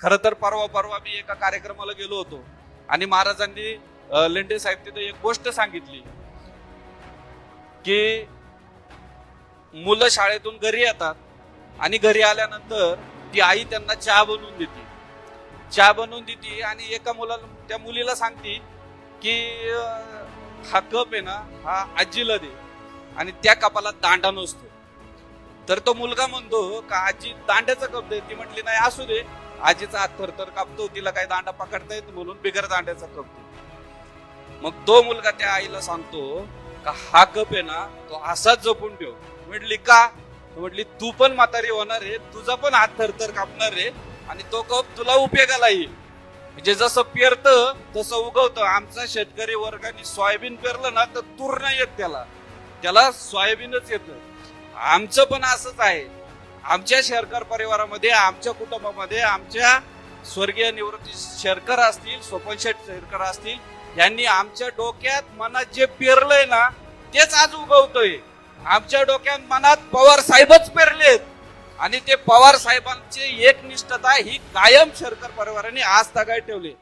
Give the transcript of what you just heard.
खरं तर परवा परवा मी एका कार्यक्रमाला गेलो होतो आणि महाराजांनी लेंडे साहेब तिथे एक गोष्ट सांगितली की मुलं शाळेतून घरी येतात आणि घरी आल्यानंतर ती आई त्यांना चहा बनवून देते. चहा बनवून देते आणि एका मुलाला त्या मुलीला सांगते की हा कप आहे ना हा आजीला दे आणि त्या कपाला दांडा नसतो. तर तो मुलगा म्हणतो का आजी दांड्याचा कप दे? ती म्हटली नाही असू दे. आजीचा हात थरथर कापतो तिला काही दांडा पकडता येत म्हणून बिगर दांड्याचा कप मग तो मुलगा त्या आईला सांगतो का हा कप आहे ना तो असाच जपून ठेव. म्हटली का? म्हटली तू पण म्हातारी होणार आहे तुझा पण हात थरथर कापणार आहे आणि तो कप तुला उपयोगाला येईल. म्हणजे जसं पेरतं तसं उगवतं. आमचा शेतकरी वर्गाने सोयाबीन पेरलं ना तर तूर नाही येत त्याला. त्याला सोयाबीनच येतं. आमचं पण असंच आहे. आमच्या शेरकर परिवारामध्ये आमच्या कुटुंबामध्ये आमच्या स्वर्गीय निवृत्ती शेरकर असतील स्वपन शेठ शेरकर असतील यांनी आमच्या डोक्यात मनात जे पेरलंय ना तेच आज उगवतोय. आमच्या डोक्यात मनात पवार साहेबच पेरलेत. आणि ते पवार साहेबांची एकनिष्ठता ही कायम शेरकर परिवाराने आज तगाय ठेवली.